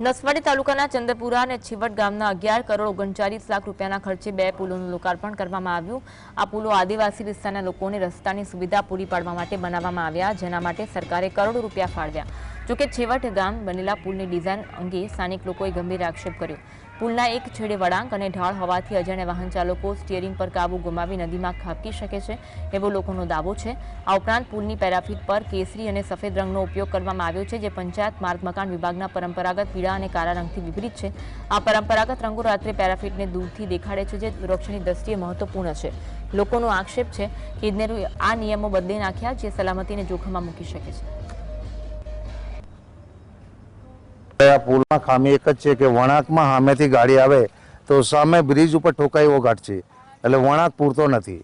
નસવાડી તાલુકાના ચંદ્રપુરા અને છીવટ ગામના અગિયાર કરોડ ઓગણચાલીસ લાખ રૂપિયાના ખર્ચે બે પુલોનું લોકાર્પણ કરવામાં આવ્યું. આ પુલો આદિવાસી વિસ્તારના લોકોને રસ્તાની સુવિધા પૂરી પાડવા માટે બનાવવામાં આવ્યા, જેના માટે સરકારે કરોડો રૂપિયા ફાળવ્યા. જોકે છેવટ ગામ બનેલા પુલની ડિઝાઇન અંગે સ્થાનિક લોકોએ ગંભીર આક્ષેપ કર્યો. પુલના એક છેડે વળાંક અને ઢાળ હોવાથી અજાણ્યા વાહન ચાલકો સ્ટીયરિંગ પર કાબુ ગુમાવી નદીમાં ખાબકી શકે છે એવો લોકોનો દાવો છે. આ ઉપરાંત પુલની પેરાફીટ પર કેસરી અને સફેદ રંગનો ઉપયોગ કરવામાં આવ્યો છે, જે પંચાયત માર્ગ મકાન વિભાગના પરંપરાગત પીળા અને કાળા રંગથી વિપરીત છે. આ પરંપરાગત રંગો રાત્રે પેરાફીટને દૂરથી દેખાડે છે, જે સુરક્ષાની દ્રષ્ટિએ મહત્વપૂર્ણ છે. લોકોનો આક્ષેપ છે કે આ નિયમો બદલી નાખ્યા, જે સલામતીને જોખમમાં મૂકી શકે છે. આ પુલમાં ખામી એક જ છે કે વણાકમાં સામેથી ગાડી આવે તો સામે બ્રિજ ઉપર ઠોકાઈ એવો છે. એટલે વણાક પૂરતો નથી.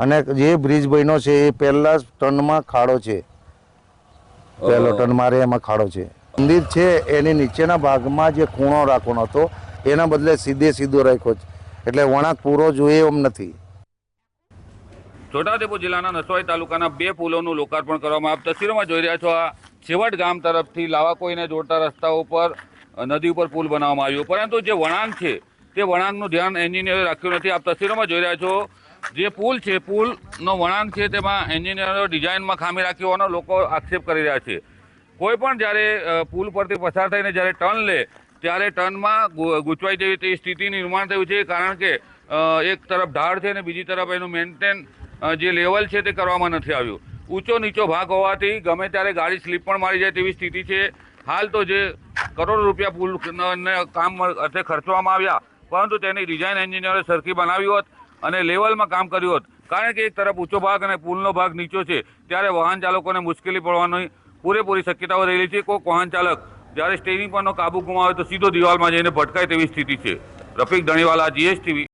અને જે બ્રિજ બન્યો છે એ પહેલા ટનમાં ખાડો છે. પહેલો ટન મારે એમાં ખાડો છે. મંદિર છે, એની નીચેના ભાગમાં જે ખૂણો રાખવાનો હતો, એના બદલે સીધે સીધો રાખ્યો છે. એટલે વણાક પૂરો જોઈએ એમ નથી. છોટાઉદેપુર જિલ્લાના નસવાઈ તાલુકાના બે પુલોનું લોકાર્પણ કરવામાં આપ તસવીરોમાં જોઈ રહ્યા છો આ છેવટ ગામ તરફથી લાવાકોઈને જોડતા રસ્તા ઉપર નદી ઉપર પુલ બનાવવામાં આવ્યો. પરંતુ જે વળાંક છે, તે વળાંકનું ધ્યાન એન્જિનિયરે રાખ્યું નથી. આપ તસવીરોમાં જોઈ રહ્યા છો, જે પુલ છે, પુલનો વળાંક છે, તેમાં એન્જિનિયરો ડિઝાઇનમાં ખામી રાખી હોવાનો લોકો આક્ષેપ કરી રહ્યા છે. કોઈ પણ જ્યારે પુલ પરથી પસાર થઈને જ્યારે ટર્ન લે, ત્યારે ટર્નમાં ગૂંચવાઈ જેવી તેવી સ્થિતિ નિર્માણ થયું છે. કારણ કે એક તરફ ઢાળ છે અને બીજી તરફ એનું મેન્ટેન જે લેવલ છે તે કરવામાં નથી આવ્યું. ઊંચો નીચો ભાગ હોવાથી ગમે ત્યારે ગાડી સ્લીપ પણ મારી જાય તેવી સ્થિતિ છે. હાલ તો જે કરોડો રૂપિયા પુલ કામ અર્થે ખર્ચવામાં આવ્યા, પરંતુ તેની ડિઝાઇન એન્જિનિયરે સરખી બનાવી હોત અને લેવલમાં કામ કર્યું હોત. કારણ કે એક તરફ ઊંચો ભાગ અને પુલનો ભાગ નીચો છે, ત્યારે વાહન ચાલકોને મુશ્કેલી પડવાની પૂરેપૂરી શક્યતાઓ રહેલી છે. કોઈક વાહન ચાલક જ્યારે સ્ટેરિંગ પરનો કાબુ ગુમાવે તો સીધો દિવાલમાં જઈને ભટકાય તેવી સ્થિતિ છે. રફીક ધણીવાલા જીએસટીવી